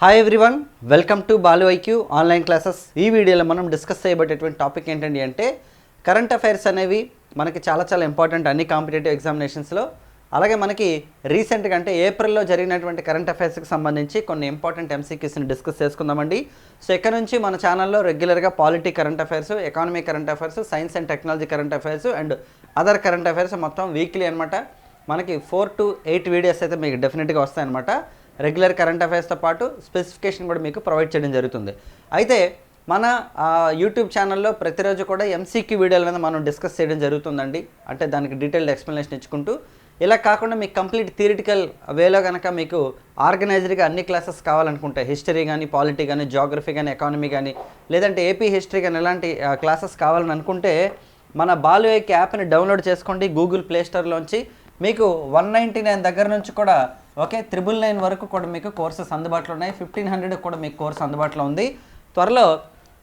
Hi everyone welcome to Balu IQ online classes ఈ వీడియోలో మనం డిస్కస్ చేయబడేటువంటి టాపిక్ ఏంటండి అంటే కరెంట్ అఫైర్స్ అనేవి మనకి చాలా చాలా ఇంపార్టెంట్ అన్ని కాంపిటేటివ్ ఎగ్జామినేషన్స్లో అలాగే మనకి రీసెంట్గా అంటే ఏప్రిల్లో జరిగినటువంటి కరెంట్ అఫైర్స్కి సంబంధించి కొన్ని ఇంపార్టెంట్ ఎంసీక్యూస్ని డిస్కస్ చేసుకుందామండి. సో ఇక్కడ నుంచి మన ఛానల్లో రెగ్యులర్గా polity current affairs economy current affairs science and technology current affairs and other current affairs మొత్తం వీక్లీ అనమాట మనకి ఫోర్ టు ఎయిట్ వీడియోస్ అయితే మీకు డెఫినెట్గా వస్తాయన్నమాట. రెగ్యులర్ కరెంట్ అఫైర్స్తో పాటు స్పెసిఫికేషన్ కూడా మీకు ప్రొవైడ్ చేయడం జరుగుతుంది. అయితే మన యూట్యూబ్ ఛానల్లో ప్రతిరోజు కూడా ఎంసీక్యూ వీడియోల మీద మనం డిస్కస్ చేయడం జరుగుతుందండి. అంటే దానికి డీటెయిల్డ్ ఎక్స్ప్లెనేషన్ ఇచ్చుకుంటూ ఇలా కాకుండా మీకు కంప్లీట్ థియరిటికల్ వేలో కనుక మీకు ఆర్గనైజ్డ్గా అన్ని క్లాసెస్ కావాలనుకుంటే హిస్టరీ కానీ పాలిటీ కానీ జాగ్రఫీ కానీ ఎకానమీ కానీ లేదంటే ఏపీ హిస్టరీ కానీ ఇలాంటి క్లాసెస్ కావాలని అనుకుంటే మన బాలువేకి యాప్ని డౌన్లోడ్ చేసుకోండి. గూగుల్ ప్లే స్టోర్లోంచి మీకు వన్ నైంటీ నైన్ దగ్గర నుంచి కూడా ఓకే త్రిబుల్ నైన్ వరకు కూడా మీకు కోర్సెస్ అందుబాటులో ఉన్నాయి. ఫిఫ్టీన్ హండ్రెడ్ కూడా మీకు కోర్స్ అందుబాటులో ఉంది. త్వరలో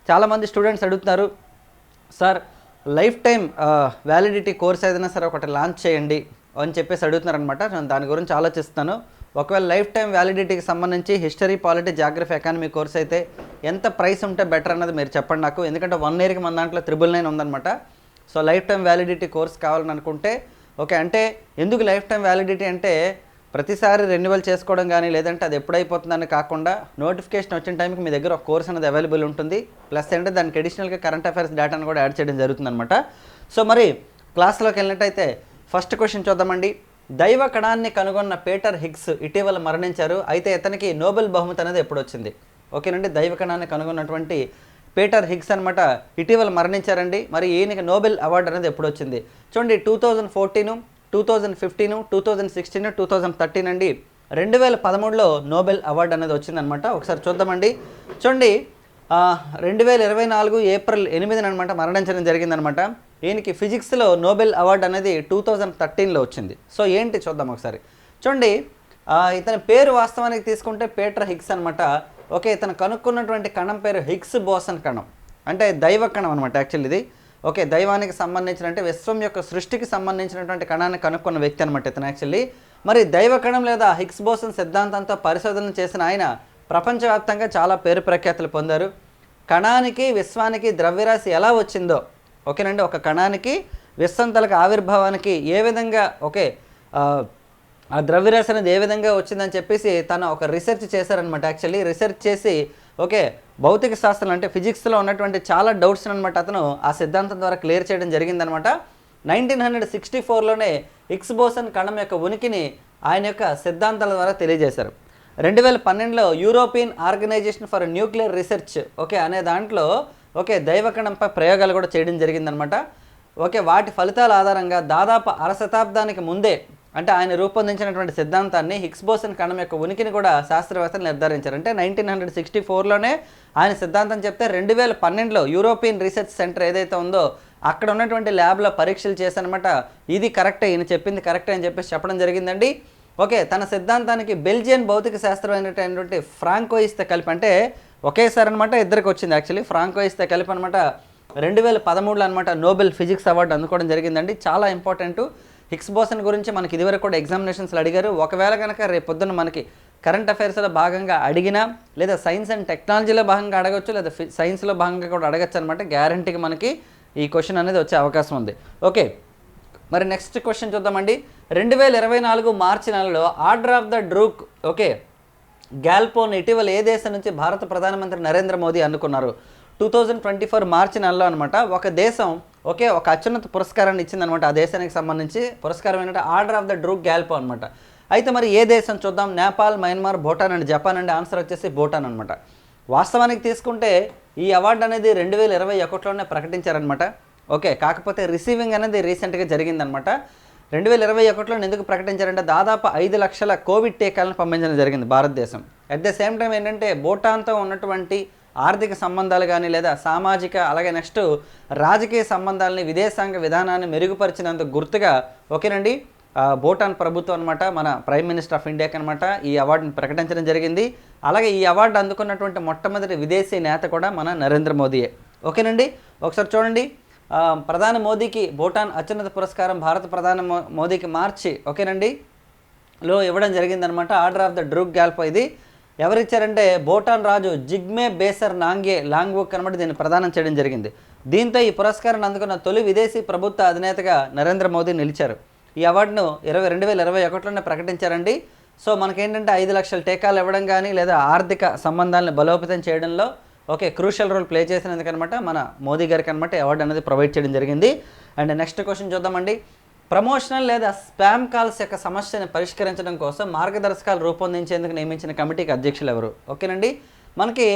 చాలామంది స్టూడెంట్స్ అడుగుతున్నారు sir life time validity course ఏదైనా సరే ఒకటి లాంచ్ చేయండి అని చెప్పేసి అడుగుతున్నారనమాట నేను దాని గురించి ఆలోచిస్తాను ఒకవేళ లైఫ్ టైం వ్యాలిడిటీకి సంబంధించి history polity geography economy course అయితే ఎంత ప్రైస్ ఉంటే బెటర్ అన్నది మీరు చెప్పండి నాకు. ఎందుకంటే వన్ ఇయర్కి మన దాంట్లో త్రిబుల్ నైన్ ఉందన్నమాట. So life time validity course కావాలని అనుకుంటే ఓకే అంటే ఎందుకు లైఫ్ టైం వ్యాలిడిటీ అంటే ప్రతిసారి రెన్యువల్ చేసుకోవడం కానీ లేదంటే అది ఎప్పుడైపోతుందని కాకుండా నోటిఫికేషన్ వచ్చిన టైంకి మీ దగ్గర ఒక కోర్స్ అనేది అవైలబుల్ ఉంటుంది. ప్లస్ ఏంటంటే దానికి అడిషనల్గా కరెంట్ అఫైర్స్ డేటాను కూడా యాడ్ చేయడం జరుగుతుంది అనమాట సో మరి క్లాస్లోకి వెళ్ళినట్టయితే ఫస్ట్ క్వశ్చన్ చూద్దామండి. దైవ కణాన్ని కనుగొన్న పీటర్ హిగ్స్ ఇటీవల మరణించారు. అయితే ఇతనికి నోబెల్ బహుమతి అనేది ఎప్పుడు వచ్చింది? ఓకేనండి దైవ కణాన్ని కనుగొన్నటువంటి పీటర్ హిగ్స్ అనమాట ఇటీవల మరణించారండి. మరి ఈయనకి నోబెల్ అవార్డు అనేది ఎప్పుడు వచ్చింది? చూడండి two thousand fourteen two thousand fifteen two thousand sixteen two thousand thirteen అండి రెండు వేల పదమూడులో నోబెల్ అవార్డు అనేది వచ్చిందనమాట ఒకసారి చూద్దామండి. చూడండి రెండు వేల ఇరవై నాలుగు ఏప్రిల్ ఎనిమిదిన అనమాట మరణించడం జరిగిందనమాట ఈయనకి ఫిజిక్స్లో నోబెల్ అవార్డు అనేది టూ థౌజండ్ థర్టీన్లో వచ్చింది. సో ఏంటి చూద్దాం ఒకసారి. చూడండి ఇతని పేరు వాస్తవానికి తీసుకుంటే పీటర్ హిగ్స్ అనమాట ఓకే ఇతను కనుక్కున్నటువంటి కణం పేరు హిగ్స్ బోసన్ కణం. అంటే దైవ కణం అనమాట యాక్చువల్లీ ఇది. ఓకే దైవానికి సంబంధించిన అంటే విశ్వం యొక్క సృష్టికి సంబంధించినటువంటి కణాన్ని కనుక్కున్న వ్యక్తి అనమాట ఇతను యాక్చువల్లీ మరి దైవ కణం లేదా హిగ్స్ బోసన్ సిద్ధాంతంతో పరిశోధన చేసిన ఆయన ప్రపంచవ్యాప్తంగా చాలా పేరు ప్రఖ్యాతులు పొందారు. కణానికి విశ్వానికి ద్రవ్యరాశి ఎలా వచ్చిందో ఓకేనండి? ఒక కణానికి విశ్వం తలకు ఆవిర్భావానికి ఏ విధంగా ఓకే ఆ, ఆ ద్రవ్యరాశి అనేది ఏ విధంగా వచ్చిందని చెప్పేసి తను ఒక రీసెర్చ్ చేశారనమాట యాక్చువల్లీ రీసెర్చ్ చేసి ఓకే భౌతిక శాస్త్రం అంటే ఫిజిక్స్లో ఉన్నటువంటి చాలా డౌట్స్ అనమాట అతను ఆ సిద్ధాంతం ద్వారా క్లియర్ చేయడం జరిగిందనమాట నైన్టీన్ హండ్రెడ్ సిక్స్టీ ఫోర్లోనే హిగ్స్ బోసన్ కణం యొక్క ఉనికిని ఆయన యొక్క సిద్ధాంతాల ద్వారా తెలియజేశారు. రెండు వేల పన్నెండులో European organization for nuclear research okay అనే దాంట్లో ఓకే దైవకణంపై ప్రయోగాలు కూడా చేయడం జరిగిందనమాట ఓకే వాటి ఫలితాల ఆధారంగా దాదాపు అర శతాబ్దానికి ముందే అంటే ఆయన రూపొందించినటువంటి సిద్ధాంతాన్ని హిక్స్బోసన్ కణం యొక్క ఉనికిని కూడా శాస్త్రవేత్తలు నిర్ధారించారు. అంటే నైన్టీన్ హండ్రెడ్ సిక్స్టీ ఫోర్లోనే ఆయన సిద్ధాంతం చెప్తే రెండు వేల పన్నెండులో యూరోపియన్ రీసెర్చ్ సెంటర్ ఏదైతే ఉందో అక్కడ ఉన్నటువంటి ల్యాబ్లో పరీక్షలు చేశానమాట. ఇది కరెక్టే ఈయన చెప్పింది కరెక్టే అని చెప్పేసి చెప్పడం జరిగిందండి. ఓకే తన సిద్ధాంతానికి బెల్జియన్ భౌతిక శాస్త్రమైనటువంటి ఫ్రాంకోయిస్తో కలిపి అంటే ఒకేసారి అనమాట ఇద్దరికి వచ్చింది యాక్చువల్లీ. ఫ్రాంకోయిస్తో కలిపి అనమాట రెండు వేల పదమూడులో అనమాట నోబెల్ ఫిజిక్స్ అవార్డు అందుకోవడం జరిగిందండి. చాలా ఇంపార్టెంట్. హిక్స్ బోసన్ గురించి మనకి ఇదివరకు కూడా ఎగ్జామినేషన్స్లో అడిగారు. ఒకవేళ కనుక రేపు పొద్దున్న మనకి కరెంట్ అఫైర్స్లో భాగంగా అడిగినా లేదా సైన్స్ అండ్ టెక్నాలజీలో భాగంగా అడగచ్చు లేదా సైన్స్లో భాగంగా కూడా అడగచ్చు అనమాట గ్యారంటీకి మనకి ఈ క్వశ్చన్ అనేది వచ్చే అవకాశం ఉంది. ఓకే. మరి నెక్స్ట్ క్వశ్చన్ చూద్దామండి. రెండు వేల ఇరవై నాలుగు మార్చి నెలలో order of the Druk okay Gyalpo ఇటీవల ఏ దేశం నుంచి భారత ప్రధానమంత్రి నరేంద్ర మోదీ అనుకున్నారు టూ థౌజండ్ ట్వంటీ ఫోర్ మార్చి నెలలో అనమాట ఒక దేశం ఓకే ఒక అత్యున్నత పురస్కారాన్ని ఇచ్చిందనమాట ఆ దేశానికి సంబంధించి. పురస్కారం ఏంటంటే order of the Druk Gyalpo అనమాట అయితే మరి ఏ దేశం చూద్దాం? Nepal Myanmar Bhutan and Japan and. Answer వచ్చేసి భూటాన్ అనమాట వాస్తవానికి తీసుకుంటే ఈ అవార్డు అనేది రెండు వేల ఇరవై ఒకటిలోనే ప్రకటించారనమాట ఓకే కాకపోతే రిసీవింగ్ అనేది రీసెంట్గా జరిగిందనమాట రెండు వేల ఇరవై ఒకటిలో ఎందుకు ప్రకటించారంటే దాదాపు ఐదు లక్షల కోవిడ్ టీకాలను పంపించడం జరిగింది భారతదేశం. అట్ ద సేమ్ టైం ఏంటంటే భూటాన్తో ఉన్నటువంటి ఆర్థిక సంబంధాలు కానీ లేదా సామాజిక అలాగే నెక్స్ట్ రాజకీయ సంబంధాలని విదేశాంగ విధానాన్ని మెరుగుపరిచినందుకు గుర్తుగా ఓకేనండి. భూటాన్ ప్రభుత్వం అనమాట మన ప్రైమ్ మినిస్టర్ ఆఫ్ ఇండియాకి అనమాట ఈ అవార్డుని ప్రకటించడం జరిగింది. అలాగే ఈ అవార్డు అందుకున్నటువంటి మొట్టమొదటి విదేశీ నేత కూడా మన నరేంద్ర మోదీయే. ఓకేనండి? ఒకసారి చూడండి. ప్రధాని మోదీకి భూటాన్ అత్యున్నత పురస్కారం భారత ప్రధాని మోదీకి మార్చి ఓకేనండి లో ఇవ్వడం జరిగిందనమాట order of the Druk Gyalpo ఇది. ఎవరిచ్చారంటే భూటాన్ రాజు జిగ్మే బేసర్ నాంగే లాంగ్బుక్ అనమాట దీన్ని ప్రదానం చేయడం జరిగింది. దీంతో ఈ పురస్కారాన్ని అందుకున్న తొలి విదేశీ ప్రభుత్వ అధినేతగా నరేంద్ర మోదీ నిలిచారు. ఈ అవార్డును ఇరవై రెండు వేల ఇరవై ఒకటిలోనే ప్రకటించారండి. సో మనకేంటంటే ఐదు లక్షల టీకాలు ఇవ్వడం కానీ లేదా ఆర్థిక సంబంధాలను బలోపేతం చేయడంలో ఓకే క్రూషియల్ రోల్ ప్లే చేసినందుకనమాట మన మోదీ గారికి అనమాట అవార్డు అనేది ప్రొవైడ్ చేయడం జరిగింది. అండ్ నెక్స్ట్ క్వశ్చన్ చూద్దామండి. ప్రమోషనల్ లేదా స్పామ్ కాల్స్ యొక్క సమస్యను పరిష్కరించడం కోసం మార్గదర్శకాలు రూపొందించేందుకు నియమించిన కమిటీకి అధ్యక్షులు ఎవరు? ఓకేనండి? మనకి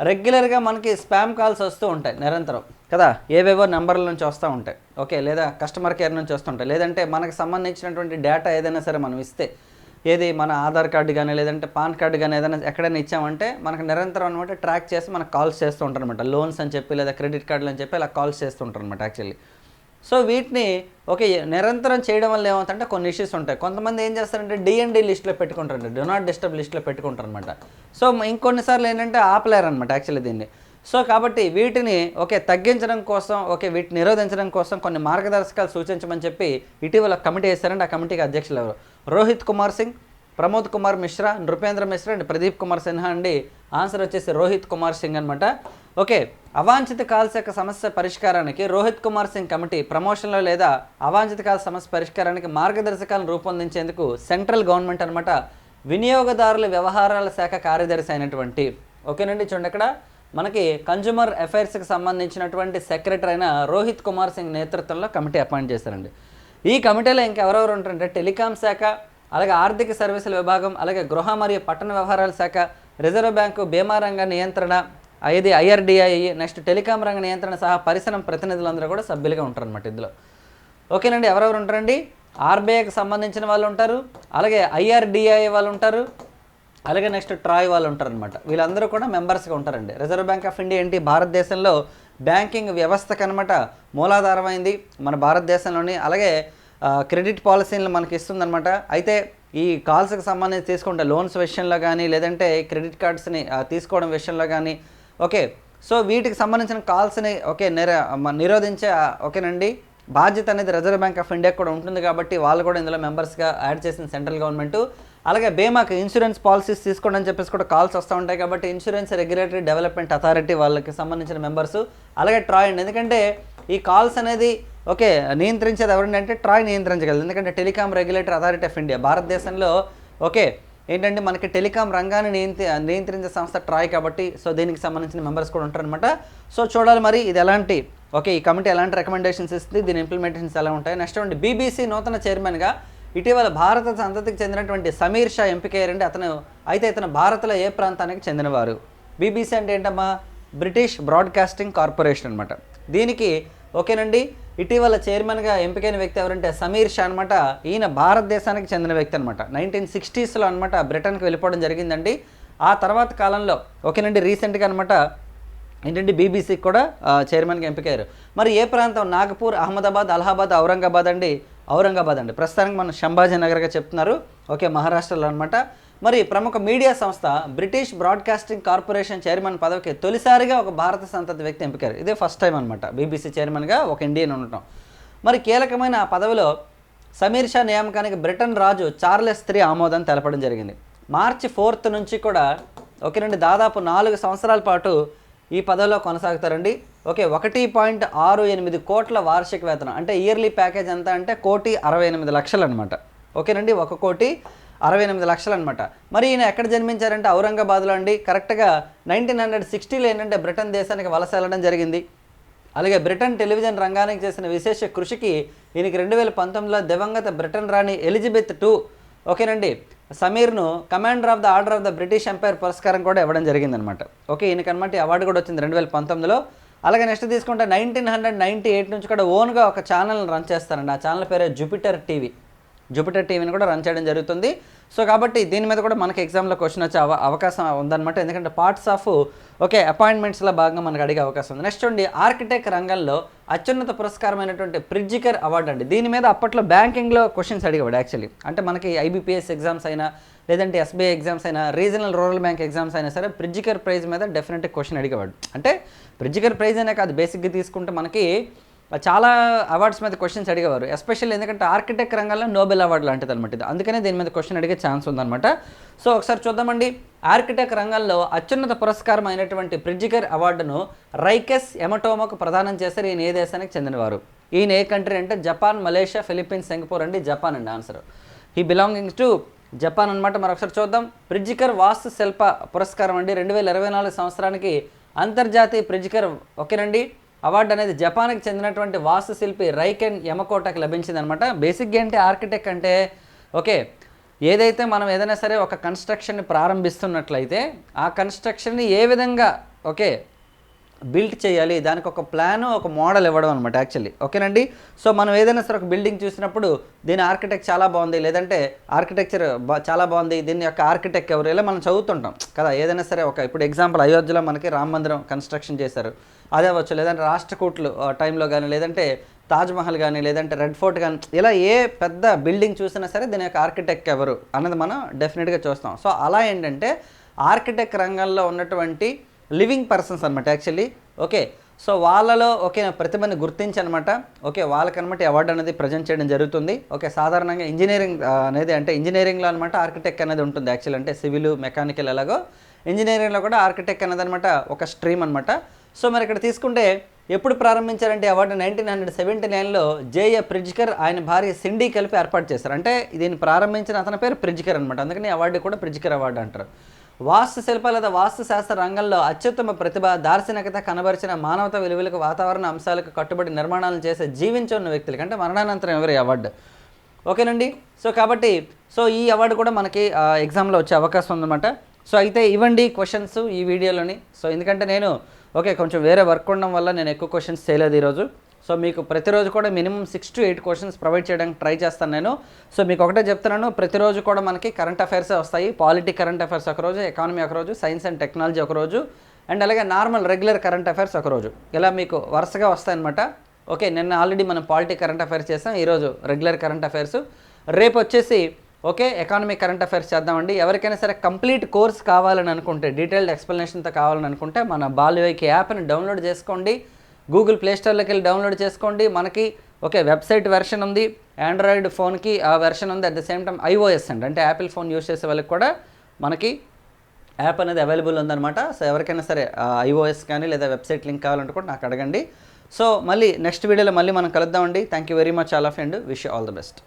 రెగ్యులర్గా మనకి స్పామ్ కాల్స్ వస్తూ ఉంటాయి నిరంతరం. కదా? ఏవేవో నెంబర్ల నుంచి వస్తూ ఉంటాయి. ఓకే? లేదా కస్టమర్ కేర్ నుంచి వస్తుంటాయి లేదంటే మనకు సంబంధించినటువంటి డేటా ఏదైనా సరే మనం ఇస్తే ఏది మన ఆధార్ కార్డు కానీ లేదంటే పాన్ కార్డు కానీ ఏదైనా ఎక్కడైనా ఇచ్చామంటే మనకు నిరంతరం అనమాట ట్రాక్ చేసి మనకు కాల్స్ చేస్తూ ఉంటారు అనమాట లోన్స్ అని చెప్పి లేదా క్రెడిట్ కార్డులు అని చెప్పి అలా కాల్స్ చేస్తూ ఉంటారు అనమాట యాక్చువల్లీ. సో వీటిని ఓకే నిరంతరం చేయడం వల్ల ఏమవుతుందంటే కొన్ని ఇష్యూస్ ఉంటాయి. కొంతమంది ఏం చేస్తారంటే డిఎన్డి లిస్ట్లో పెట్టుకుంటారు డో నాట్ డిస్టర్బ్ లిస్ట్లో పెట్టుకుంటారు అనమాట సో ఇంకొన్నిసార్లు ఏంటంటే ఆపలేరనమాట యాక్చువల్లీ దీన్ని. సో కాబట్టి వీటిని ఓకే తగ్గించడం కోసం ఓకే వీటిని నిరోధించడం కోసం కొన్ని మార్గదర్శకాలు సూచించమని చెప్పి ఇటీవల కమిటీ వేశారంటే ఆ కమిటీకి అధ్యక్షులు ఎవరు? రోహిత్ కుమార్ సింగ్ ప్రమోద్ కుమార్ మిశ్రా నృపేంద్ర మిశ్రా అండ్ ప్రదీప్ కుమార్ సిన్హా అండి. ఆన్సర్ వచ్చేసి రోహిత్ కుమార్ సింగ్ అనమాట ఓకే అవాంఛిత కాల్స్ యొక్క సమస్య పరిష్కారానికి రోహిత్ కుమార్ సింగ్ కమిటీ ప్రమోషన్లో లేదా అవాంఛిత కాల్ సమస్య పరిష్కారానికి మార్గదర్శకాలను రూపొందించేందుకు సెంట్రల్ గవర్నమెంట్ అనమాట వినియోగదారుల వ్యవహారాల శాఖ కార్యదర్శి అయినటువంటి ఓకేనండి చూడండి ఇక్కడ. మనకి కన్జ్యూమర్ అఫైర్స్కి సంబంధించినటువంటి సెక్రటరీ అయిన రోహిత్ కుమార్ సింగ్ నేతృత్వంలో కమిటీ అపాయింట్ చేశారండి. ఈ కమిటీలో ఇంకెవరెవరు ఉంటారంటే టెలికాం శాఖ అలాగే ఆర్థిక సర్వీసుల విభాగం అలాగే గృహ మరియు పట్టణ వ్యవహారాల శాఖ రిజర్వ్ బ్యాంకు బీమా రంగ నియంత్రణ ఇది ఐఆర్డిఐ నెక్స్ట్ టెలికాం రంగ నియంత్రణ సహా పరిశ్రమ ప్రతినిధులందరూ కూడా సభ్యులుగా ఉంటారన్నమాట ఇందులో. ఓకేనండి ఎవరెవరు ఉంటారండి? ఆర్బీఐకి సంబంధించిన వాళ్ళు ఉంటారు అలాగే ఐఆర్డిఐ వాళ్ళు ఉంటారు అలాగే నెక్స్ట్ ట్రాయ్ వాళ్ళు ఉంటారనమాట వీళ్ళందరూ కూడా మెంబర్స్గా ఉంటారండి. రిజర్వ్ బ్యాంక్ ఆఫ్ ఇండియా ఏంటి? భారతదేశంలో బ్యాంకింగ్ వ్యవస్థకు అనమాట మూలాధారమైంది మన భారతదేశంలోని. అలాగే క్రెడిట్ పాలసీలను మనకి ఇస్తుందన్నమాట. అయితే ఈ కాల్స్కి సంబంధించి తీసుకుంటే లోన్స్ విషయంలో కానీ లేదంటే క్రెడిట్ కార్డ్స్ని తీసుకోవడం విషయంలో కానీ ఓకే. సో వీటికి సంబంధించిన కాల్స్ని ఓకే నిర నిరోధించే ఓకేనండి. బాధ్యత అనేది రిజర్వ్ బ్యాంక్ ఆఫ్ ఇండియా కూడా ఉంటుంది కాబట్టి వాళ్ళు కూడా ఇందులో మెంబర్స్గా యాడ్ చేసిన సెంట్రల్ గవర్నమెంట్. అలాగే బీమాకి ఇన్సూరెన్స్ పాలసీస్ తీసుకోండి అని చెప్పేసి కూడా కాల్స్ వస్తూ ఉంటాయి కాబట్టి ఇన్సూరెన్స్ రెగ్యులేటరీ డెవలప్మెంట్ అథారిటీ వాళ్ళకి సంబంధించిన మెంబర్స్. అలాగే ట్రాయ్ అండి. ఎందుకంటే ఈ కాల్స్ అనేది ఓకే నియంత్రించేది ఎవరండి అంటే ట్రాయ్ నియంత్రించగలదు. ఎందుకంటే telecom regulatory authority of India. భారతదేశంలో ఓకే ఏంటంటే మనకి టెలికాం రంగాన్ని నియంత్రి నియంత్రించే సంస్థ ట్రాయ్ కాబట్టి సో దీనికి సంబంధించిన మెంబర్స్ కూడా ఉంటారనమాట సో చూడాలి మరి ఇది ఎలాంటి ఓకే ఈ కమిటీ ఎలాంటి రికమెండేషన్స్ ఇస్తుంది దీని ఇంప్లిమెంటేషన్స్ ఎలా ఉంటాయి. నెక్స్ట్ ఉండి బీబీసీ నూతన చైర్మన్గా ఇటీవల భారత సంతతికి చెందినటువంటి సమీర్ షా ఎంపికయ్యారండి అతను అయితే ఇతను భారత్లో ఏ ప్రాంతానికి చెందినవారు? బీబీసీ అంటే ఏంటమ్మా? బ్రిటిష్ బ్రాడ్కాస్టింగ్ కార్పొరేషన్ అనమాట దీనికి ఓకేనండి ఇటీవల చైర్మన్గా ఎంపికైన వ్యక్తి ఎవరంటే సమీర్ షా అనమాట ఈయన భారతదేశానికి చెందిన వ్యక్తి అనమాట నైన్టీన్ సిక్స్టీస్లో అనమాట బ్రిటన్కి వెళ్ళిపోవడం జరిగిందండి. ఆ తర్వాత కాలంలో ఓకేనండి రీసెంట్గా అనమాట ఏంటంటే బీబీసీకి కూడా చైర్మన్గా ఎంపికయ్యారు. మరి ఏ ప్రాంతం? నాగపూర్ అహ్మదాబాద్ అలహాబాద్ ఔరంగాబాద్ అండి? ఔరంగాబాద్ అండి. ప్రస్తుతానికి మనం శంభాజీ నగర్గా చెప్తున్నారు. ఓకే మహారాష్ట్రలో అనమాట మరి ప్రముఖ మీడియా సంస్థ బ్రిటిష్ బ్రాడ్కాస్టింగ్ కార్పొరేషన్ చైర్మన్ పదవికి తొలిసారిగా ఒక భారత సంతతి వ్యక్తి ఎంపికారు ఇదే ఫస్ట్ టైం అనమాట బీబీసీ చైర్మన్గా ఒక ఇండియన్ ఉండటం. మరి కీలకమైన ఆ పదవిలో సమీర్ షా నియామకానికి బ్రిటన్ రాజు చార్లెస్ త్రీ ఆమోదం తెలపడం జరిగింది. మార్చి ఫోర్త్ నుంచి కూడా ఓకేనండి దాదాపు నాలుగు సంవత్సరాల పాటు ఈ పదవిలో కొనసాగుతారండి. ఓకే ఒకటి పాయింట్ ఆరు ఎనిమిది కోట్ల వార్షిక వేతనం. అంటే ఇయర్లీ ప్యాకేజ్ ఎంత అంటే కోటి అరవై ఎనిమిది లక్షలు అనమాట ఓకేనండి ఒక కోటి అరవై ఎనిమిది లక్షలు అనమాట మరి ఈయన ఎక్కడ జన్మించారంటే ఔరంగాబాద్లో అండి. కరెక్ట్గా నైన్టీన్ హండ్రెడ్ సిక్స్టీలో ఏంటంటే బ్రిటన్ దేశానికి వలస వెళ్ళడం జరిగింది. అలాగే బ్రిటన్ టెలివిజన్ రంగానికి చేసిన విశేష కృషికి ఈయనకి రెండు వేల పంతొమ్మిదిలో దివంగత బ్రిటన్ రాణి ఎలిజబెత్ టూ ఓకేనండి సమీర్ను commander of the order of the British Empire పురస్కారం కూడా ఇవ్వడం జరిగిందనమాట ఓకే ఈయనకనమాట ఈ అవార్డు కూడా వచ్చింది రెండు వేల పంతొమ్మిదిలో. అలాగే నెక్స్ట్ తీసుకుంటే నైన్టీన్ హండ్రెడ్ నైంటీ ఎయిట్ నుంచి కూడా ఓన్గా ఒక ఛానల్ని రన్ చేస్తారండి. ఆ ఛానల్ పేరే జూపిటర్ టీవీ. జూపిటర్ టీవీని కూడా రన్ చేయడం జరుగుతుంది. సో కాబట్టి దీని మీద కూడా మనకి ఎగ్జామ్లో క్వశ్చన్ వచ్చే అవ అవకాశం ఉందన్నమాట. ఎందుకంటే పార్ట్స్ ఆఫ్ ఓకే అపాయింట్మెంట్స్లో భాగంగా మనకు అడిగే అవకాశం ఉంది. నెక్స్ట్ ఉండి ఆర్కిటెక్ట్ రంగంలో అత్యున్నత పురస్కారమైనటువంటి ప్రిడ్జికర్ అవార్డు అండి. దీని మీద అప్పట్లో బ్యాంకింగ్లో క్వశ్చన్స్ అడిగేవాడు యాక్చువల్లీ అంటే మనకి ఐబీపీఎస్ ఎగ్జామ్స్ అయినా లేదంటే ఎస్బీఐ ఎగ్జామ్స్ అయినా రీజనల్ రూరల్ బ్యాంక్ ఎగ్జామ్స్ అయినా సరే ప్రిడ్జికర్ ప్రైజ్ మీద డెఫినెట్ క్వశ్చన్ అడిగేవాడు. అంటే ప్రిడ్జికర్ ప్రైజ్ అనే కాదు బేసిక్గా తీసుకుంటే మనకి చాలా అవార్డ్స్ మీద క్వశ్చన్స్ అడిగేవారు. ఎస్పెషల్ ఎందుకంటే ఆర్కిటెక్ట్ రంగంలో నోబెల్ అవార్డు లాంటిది అనమాట ఇది. అందుకనే దీని మీద క్వశ్చన్ అడిగే ఛాన్స్ ఉందన్నమాట. సో ఒకసారి చూద్దామండి. ఆర్కిటెక్ట్ రంగంలో అత్యున్నత పురస్కారం అయినటువంటి ప్రిడ్జికర్ అవార్డును రైకెస్ ఎమటోమోకు ప్రదానం చేశారు. ఈయన ఏ దేశానికి చెందినవారు? ఈయన ఏ కంట్రీ అంటే జపాన్ మలేషియా ఫిలిప్పీన్స్ సింగపూర్ అండి. జపాన్ అండి ఆన్సర్ ఈ బిలాంగింగ్స్ టు జపాన్ అనమాట మరొకసారి చూద్దాం. ప్రిడ్జికర్ వాస్తు శిల్ప పురస్కారం అండి. రెండు వేల ఇరవై నాలుగు సంవత్సరానికి అంతర్జాతీయ ప్రిడ్జికర్ ఓకేనండి? అవార్డు అనేది జపాన్కి చెందినటువంటి వాస్తుశిల్పి రైకెన్ యమకోటకి లభించింది అనమాట బేసిక్గా ఏంటి ఆర్కిటెక్ట్ అంటే ఓకే ఏదైతే మనం ఏదైనా సరే ఒక కన్స్ట్రక్షన్ని ప్రారంభిస్తున్నట్లయితే ఆ కన్స్ట్రక్షన్ని ఏ విధంగా ఓకే బిల్డ్ చేయాలి. దానికి ఒక ప్లాన్ ఒక మోడల్ ఇవ్వడం అనమాట యాక్చువల్లీ. ఓకేనండి? సో మనం ఏదైనా సరే ఒక బిల్డింగ్ చూసినప్పుడు దీని ఆర్కిటెక్ట్ చాలా బాగుంది. లేదంటే ఆర్కిటెక్చర్ బా చాలా బాగుంది. దీని యొక్క ఆర్కిటెక్ట్ ఎవరు? ఇలా మనం చదువుతుంటాం. కదా ఏదైనా సరే ఒక ఇప్పుడు ఎగ్జాంపుల్ అయోధ్యలో మనకి రామ మందిరం కన్స్ట్రక్షన్ చేశారు. అదే అవ్వచ్చు. లేదంటే రాష్ట్రకూట్లు టైంలో కానీ లేదంటే తాజ్మహల్ కానీ లేదంటే రెడ్ ఫోర్ట్ కానీ ఇలా ఏ పెద్ద బిల్డింగ్ చూసినా సరే దీని యొక్క ఆర్కిటెక్ట్ ఎవరు? అన్నది మనం డెఫినెట్గా చూస్తాం. సో అలా ఏంటంటే ఆర్కిటెక్ట్ రంగంలో ఉన్నటువంటి లివింగ్ పర్సన్స్ అనమాట యాక్చువల్లీ. ఓకే. సో వాళ్ళలో ఓకే ప్రతిభని గుర్తించి అనమాట ఓకే వాళ్ళకనమాట అవార్డు అనేది ప్రజెంట్ చేయడం జరుగుతుంది. ఓకే సాధారణంగా ఇంజనీరింగ్ అనేది అంటే ఇంజనీరింగ్లో అనమాట ఆర్కిటెక్ట్ అనేది ఉంటుంది యాక్చువల్ అంటే సివిల్ మెకానికల్ ఎలాగో. ఇంజనీరింగ్లో కూడా ఆర్కిటెక్ట్ అనేది అనమాట ఒక స్ట్రీమ్ అనమాట సో మరి ఇక్కడ తీసుకుంటే ఎప్పుడు ప్రారంభించారంటే అవార్డు నైన్టీన్ హండ్రెడ్ సెవెంటీ నైన్లో జేఏ ప్రిజ్కర్ ఆయన భార్య సిండీ కలిపి ఏర్పాటు చేశారు. అంటే దీన్ని ప్రారంభించిన అతని పేరు ప్రిజ్కర్ అనమాట అందుకని అవార్డు కూడా ప్రిజ్కర్ అవార్డు అంటారు. వాస్తు శిల్ప లేదా వాస్తు శాస్త్ర రంగంలో అత్యుత్తమ ప్రతిభ దార్శనికత కనబరిచిన మానవత విలువలకు వాతావరణ అంశాలకు కట్టుబడి నిర్మాణాలను చేసే జీవించున్న వ్యక్తులకి అంటే మరణానంతరం ఎవరి అవార్డు? ఓకేనండి? సో కాబట్టి సో ఈ అవార్డు కూడా మనకి ఎగ్జామ్లో వచ్చే అవకాశం ఉందన్నమాట. సో అయితే ఇవ్వండి క్వశ్చన్స్ ఈ వీడియోలోని. సో ఎందుకంటే నేను ఓకే కొంచెం వేరే వర్క్ ఉండడం వల్ల నేను ఎక్కువ క్వశ్చన్స్ చేయలేదు ఈరోజు. సో మీకు ప్రతిరోజు కూడా minimum six to eight questions provide చేయడానికి ట్రై చేస్తాను నేను. సో మీకు ఒకటే చెప్తున్నాను ప్రతిరోజు కూడా మనకి కరెంట్ అఫైర్స్ వస్తాయి. పాలిటీ కరెంట్ అఫైర్స్ ఒకరోజు ఎకానమీ ఒకరోజు సైన్స్ అండ్ టెక్నాలజీ ఒకరోజు అండ్ అలాగే నార్మల్ రెగ్యులర్ కరెంట్ అఫైర్స్ ఒకరోజు. ఇలా మీకు వరుసగా వస్తాయన్నమాట. ఓకే నిన్న ఆల్రెడీ మనం పాలిటీ కరెంట్ అఫైర్స్ చేసాం ఈరోజు రెగ్యులర్ కరెంట్ అఫైర్స్ రేపు వచ్చేసి ఓకే ఎకానమీ కరెంట్ అఫైర్స్ చేద్దామండి. ఎవరికైనా సరే కంప్లీట్ కోర్స్ కావాలని అనుకుంటే డీటెయిల్డ్ ఎక్స్ప్లెనేషన్తో కావాలని అనుకుంటే మన బాల్యోకి యాప్ని డౌన్లోడ్ చేసుకోండి. గూగుల్ ప్లేస్టోర్లోకి వెళ్ళి డౌన్లోడ్ చేసుకోండి. మనకి ఓకే వెబ్సైట్ వెర్షన్ ఉంది. ఆండ్రాయిడ్ ఫోన్కి ఆ వెర్షన్ ఉంది. At the same time iOS అండి. అంటే యాపిల్ ఫోన్ యూస్ చేసే వాళ్ళకి కూడా మనకి యాప్ అనేది అవైలబుల్ ఉందన్నమాట. సో ఎవరికైనా సరే ఐఓఎస్ కానీ లేదా వెబ్సైట్ లింక్ కావాలంటే కూడా నాకు అడగండి. సో మళ్ళీ నెక్స్ట్ వీడియోలో మళ్ళీ మనం కలుద్దామండి. Thank you very much all of and wish all the best.